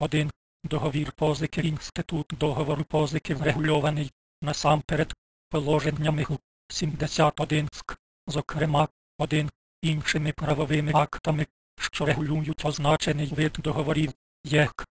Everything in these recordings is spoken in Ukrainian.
1. Договір позики Інститут договору позики врегульований насамперед положеннями ГУ 71 СК, зокрема 1. Іншими правовими актами, що регулюють означений вид договорів ЄК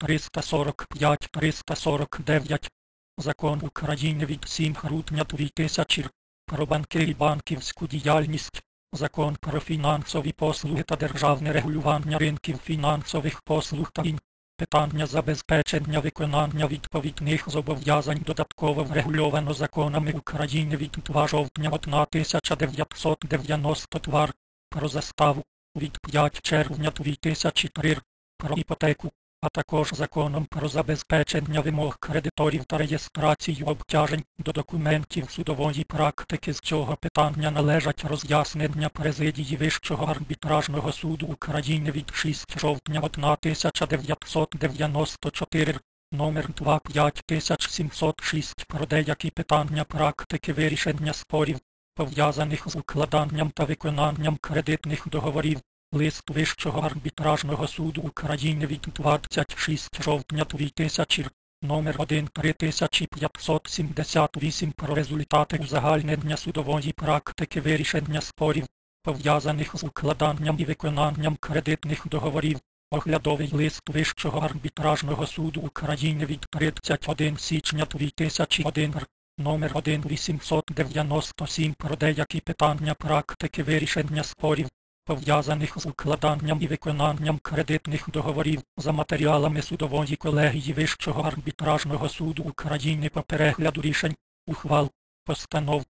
345-349 Закон України від 7 грудня 2000 про банки і банківську діяльність, Закон про фінансові послуги та державне регулювання ринків фінансових послуг та ін. Питання забезпечення виконання відповідних зобов'язань додатково врегульовано законами України від 2 жовтня 1992 про заставу від 5 червня 2003 про іпотеку, а також законом про забезпечення вимог кредиторів та реєстрацію обтяжень до документів судової практики з цього питання належать роз'яснення президії Вищого арбітражного суду України від 6 жовтня 1994 номер 25706 про деякі питання практики вирішення спорів, пов'язаних з укладанням та виконанням кредитних договорів. Лист Вищого арбітражного суду України від 26 жовтня 2000, номер 1 3578 про результати узагальнення судової практики вирішення спорів, пов'язаних з укладанням і виконанням кредитних договорів. Оглядовий лист Вищого арбітражного суду України від 31 січня 2001 номер 1 897 про деякі питання практики вирішення спорів, пов'язаних з укладанням і виконанням кредитних договорів за матеріалами судової колегії Вищого арбітражного суду України по перегляду рішень, ухвал, постанов,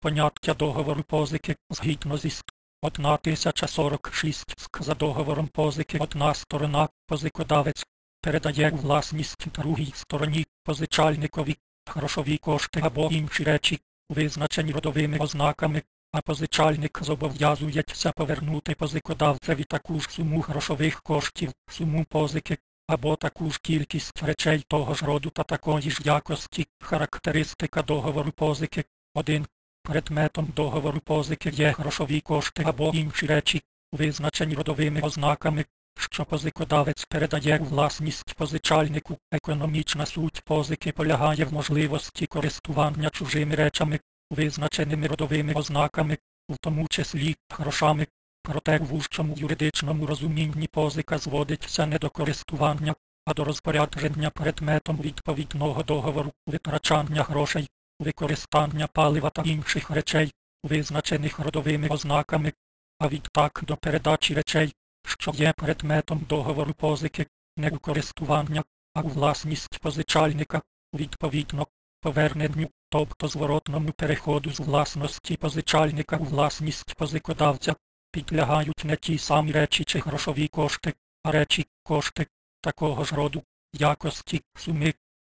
поняття договору позики згідно зі ст. 1046 СК за договором позики одна сторона, позикодавець, передає власність другій стороні, позичальникові, грошові кошти або інші речі, визначені родовими ознаками, а позичальник зобов'язується повернути позикодавцеві таку ж суму грошових коштів, суму позики, або таку ж кількість речей того ж роду та такої ж якості, характеристика договору позики. 1. Предметом договору позики є грошові кошти або інші речі, визначені родовими ознаками, що позикодавець передає у власність позичальнику. Економічна суть позики полягає в можливості користування чужими речами, визначеними родовими ознаками, в тому числі грошами. Проте в вужчому юридичному розумінні позика зводиться не до користування, а до розпорядження предметом відповідного договору, витрачання грошей, використання палива та інших речей, визначених родовими ознаками, а відтак до передачі речей, що є предметом договору позики, не у користування, а у власність позичальника, відповідно, поверненню, тобто зворотному переходу з власності позичальника у власність позикодавця, підлягають не ті самі речі чи грошові кошти, а речі, кошти такого ж роду, якості, суми,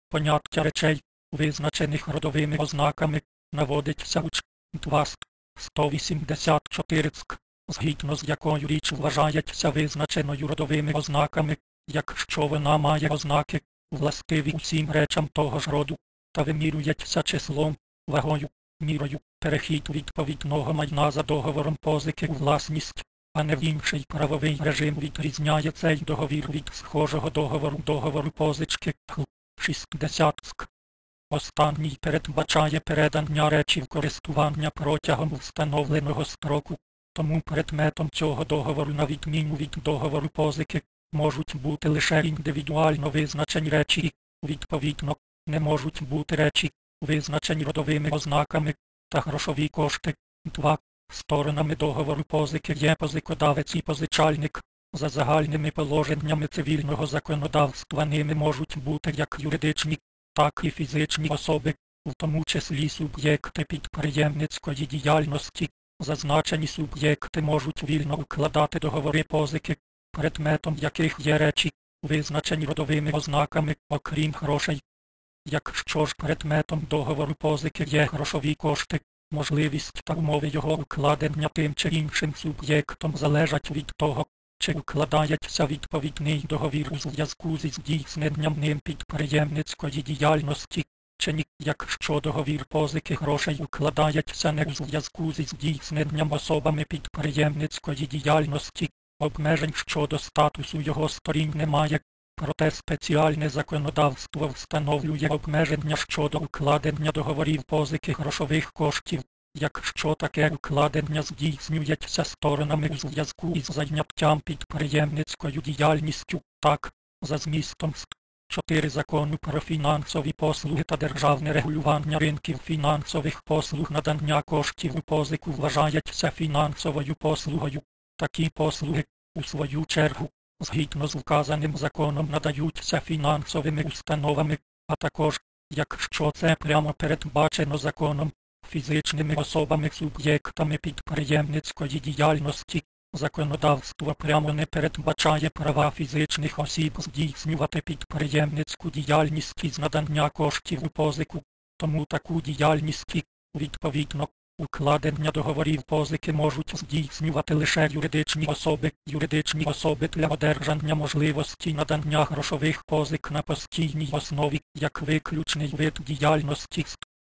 поняття речей, визначених родовими ознаками, наводиться уч 2 184 ск, згідно з якою річ вважається визначеною родовими ознаками, якщо вона має ознаки, властиві усім речам того ж роду, та вимірюється числом, вагою, мірою, перехід відповідного майна за договором позики у власність, а не в інший правовий режим відрізняє цей договір від схожого договору договору позички 60 ск. Останній передбачає передання речі в користування протягом встановленого строку, тому предметом цього договору, на відміну від договору позики, можуть бути лише індивідуально визначені речі відповідно, не можуть бути речі, визначені родовими ознаками та грошові кошти. 2. Сторонами договору позики є позикодавець і позичальник. За загальними положеннями цивільного законодавства ними можуть бути як юридичні, так і фізичні особи, в тому числі суб'єкти підприємницької діяльності. Зазначені суб'єкти можуть вільно укладати договори позики, предметом яких є речі, визначені родовими ознаками, окрім грошей. Якщо ж предметом договору позики є грошові кошти, можливість та умови його укладення тим чи іншим суб'єктом залежать від того, чи укладається відповідний договір у зв'язку зі здійсненням ним підприємницької діяльності, чи ні, якщо договір позики грошей укладається не у зв'язку зі здійсненням особами підприємницької діяльності, обмежень щодо статусу його сторін немає, проте спеціальне законодавство встановлює обмеження щодо укладення договорів позики грошових коштів, якщо таке укладення здійснюється сторонами у зв'язку із зайняттям підприємницькою діяльністю, так, за змістом ст. 4 закону про фінансові послуги та державне регулювання ринків фінансових послуг надання коштів у позику вважається фінансовою послугою. Такі послуги, у свою чергу, згідно з вказаним законом надаються фінансовими установами, а також, якщо це прямо передбачено законом, фізичними особами суб'єктами підприємницької діяльності. Законодавство прямо не передбачає права фізичних осіб здійснювати підприємницьку діяльність із надання коштів у позику, тому таку діяльність відповідно, укладення договорів позики можуть здійснювати лише юридичні особи, юридичні особи для одержання можливості надання грошових позик на постійній основі як виключний вид діяльності.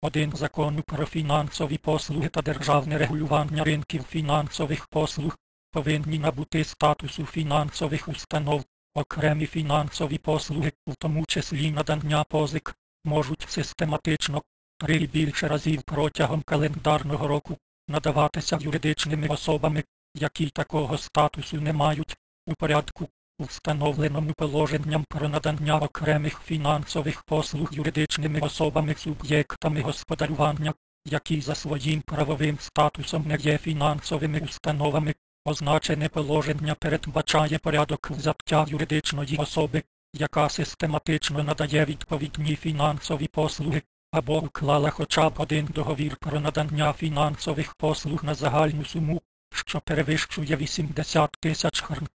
Один закону про фінансові послуги та державне регулювання ринків фінансових послуг повинні набути статусу фінансових установ, окремі фінансові послуги, в тому числі надання позик, можуть систематично три і більше разів протягом календарного року надаватися юридичними особами, які такого статусу не мають, у порядку, встановленому положенням про надання окремих фінансових послуг юридичними особами суб'єктами господарювання, які за своїм правовим статусом не є фінансовими установами, Означене положення передбачає порядок взяття юридичної особи, яка систематично надає відповідні фінансові послуги, або уклала хоча б один договір про надання фінансових послуг на загальну суму, що перевищує 80 тисяч гривень.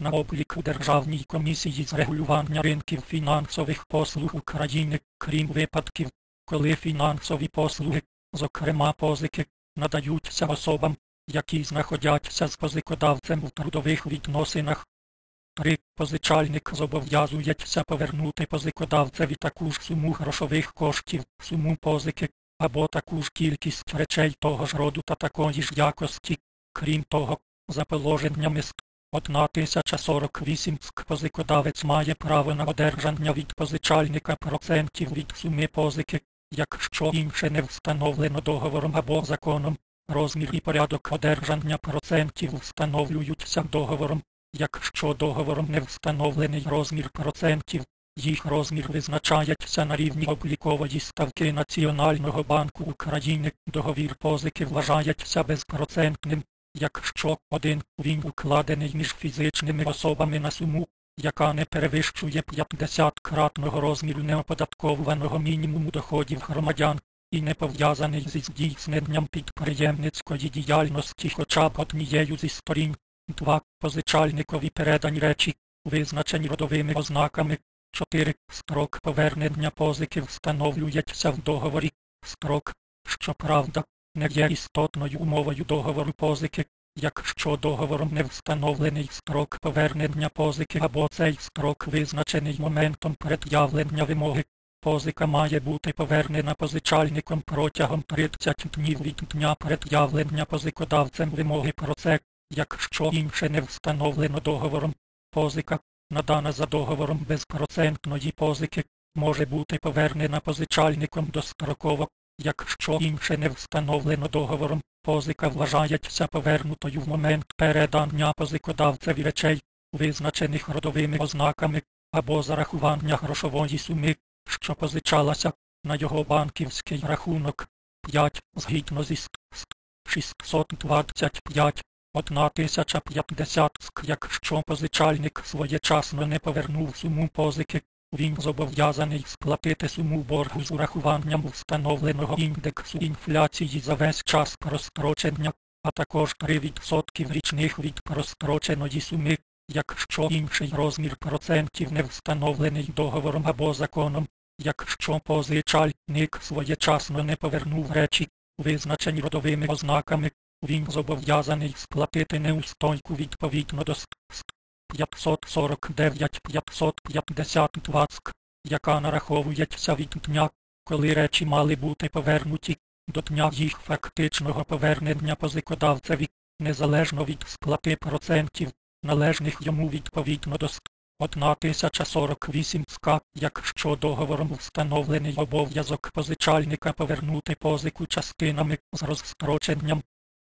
На обліку Державній комісії з регулювання ринків фінансових послуг України, крім випадків, коли фінансові послуги, зокрема позики, надаються особам, які знаходяться з позикодавцем в трудових відносинах. 3. Позичальник зобов'язується повернути позикодавцеві таку ж суму грошових коштів, суму позики, або таку ж кількість речей того ж роду та такої ж якості. Крім того, за положеннями ст. 1048 ск позикодавець має право на одержання від позичальника процентів від суми позики, якщо інше не встановлено договором або законом. Розмір і порядок одержання процентів встановлюються договором. Якщо договором не встановлений розмір процентів, їх розмір визначається на рівні облікової ставки Національного банку України. Договір позики вважається безпроцентним, якщо один він укладений між фізичними особами на суму, яка не перевищує 50-кратного розміру неоподатковуваного мінімуму доходів громадян і не пов'язаний зі здійсненням підприємницької діяльності хоча б однією зі сторін. 2. Позичальникові передані речі, визначені родовими ознаками. 4. Строк повернення позики встановлюється в договорі. Строк, щоправда, не є істотною умовою договору позики, якщо договором не встановлений строк повернення позики або цей строк визначений моментом пред'явлення вимоги Позика має бути повернена позичальником протягом 30 днів від дня пред'явлення позикодавцем вимоги про це, якщо інше не встановлено договором. Позика, надана за договором безпроцентної позики, може бути повернена позичальником достроково, якщо інше не встановлено договором. Позика вважається повернутою в момент передання позикодавцеві речей, визначених родовими ознаками, або зарахування грошової суми, що позичалася на його банківський рахунок 5 згідно зі 625 1050 ск, якщо позичальник своєчасно не повернув суму позики, він зобов'язаний сплатити суму боргу з урахуванням встановленого індексу інфляції за весь час прострочення, а також 3% річних від простроченої суми, якщо інший розмір процентів не встановлений договором або законом, Якщо позичальник своєчасно не повернув речі, визначені родовими ознаками, він зобов'язаний сплатити неустойку відповідно до 549 552 ск, яка нараховується від дня, коли речі мали бути повернуті, до дня їх фактичного повернення позикодавцеві, незалежно від сплати процентів, належних йому відповідно до СК 1048 СК, якщо договором встановлений обов'язок позичальника повернути позику частинами з розстроченням,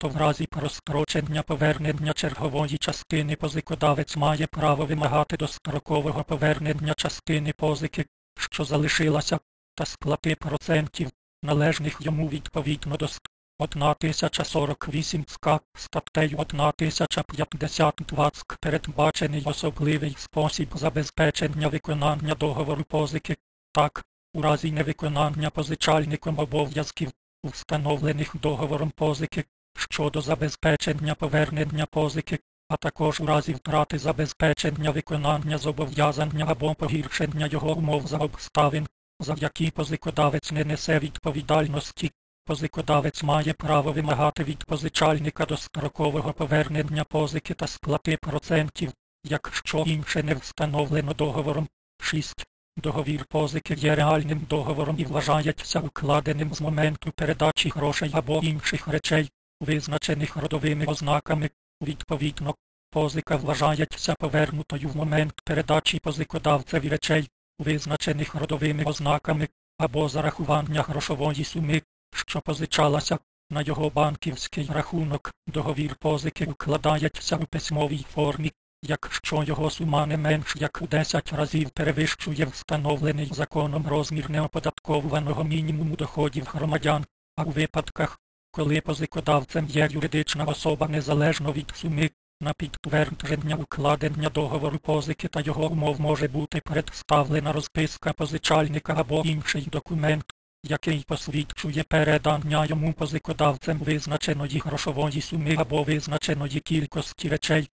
то в разі прострочення повернення чергової частини позикодавець має право вимагати дострокового повернення частини позики, що залишилася, та сплати процентів, належних йому відповідно до ст. 1048 СК статтею 1052 СК передбачений особливий спосіб забезпечення виконання договору позики. Так, у разі невиконання позичальником обов'язків, встановлених договором позики, щодо забезпечення повернення позики, а також у разі втрати забезпечення виконання зобов'язання або погіршення його умов за обставин, за які позикодавець не несе відповідальності, позикодавець має право вимагати від позичальника дострокового повернення позики та сплати процентів, якщо інше не встановлено договором. 6. Договір позики є реальним договором і вважається укладеним з моменту передачі грошей або інших речей, визначених родовими ознаками, відповідно, позика вважається повернутою в момент передачі позикодавцеві речей, визначених родовими ознаками, або зарахування грошової суми, що позичалася, на його банківський рахунок, договір позики укладається у письмовій формі, якщо його сума не менш як у 10 разів перевищує встановлений законом розмір неоподатковуваного мінімуму доходів громадян, а у випадках, коли позикодавцем є юридична особа незалежно від суми, на підтвердження укладення договору позики та його умов може бути представлена розписка позичальника або інший документ, який посвідчує передання йому позикодавцем визначеної грошової суми або визначеної кількості речей.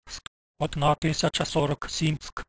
1047 СК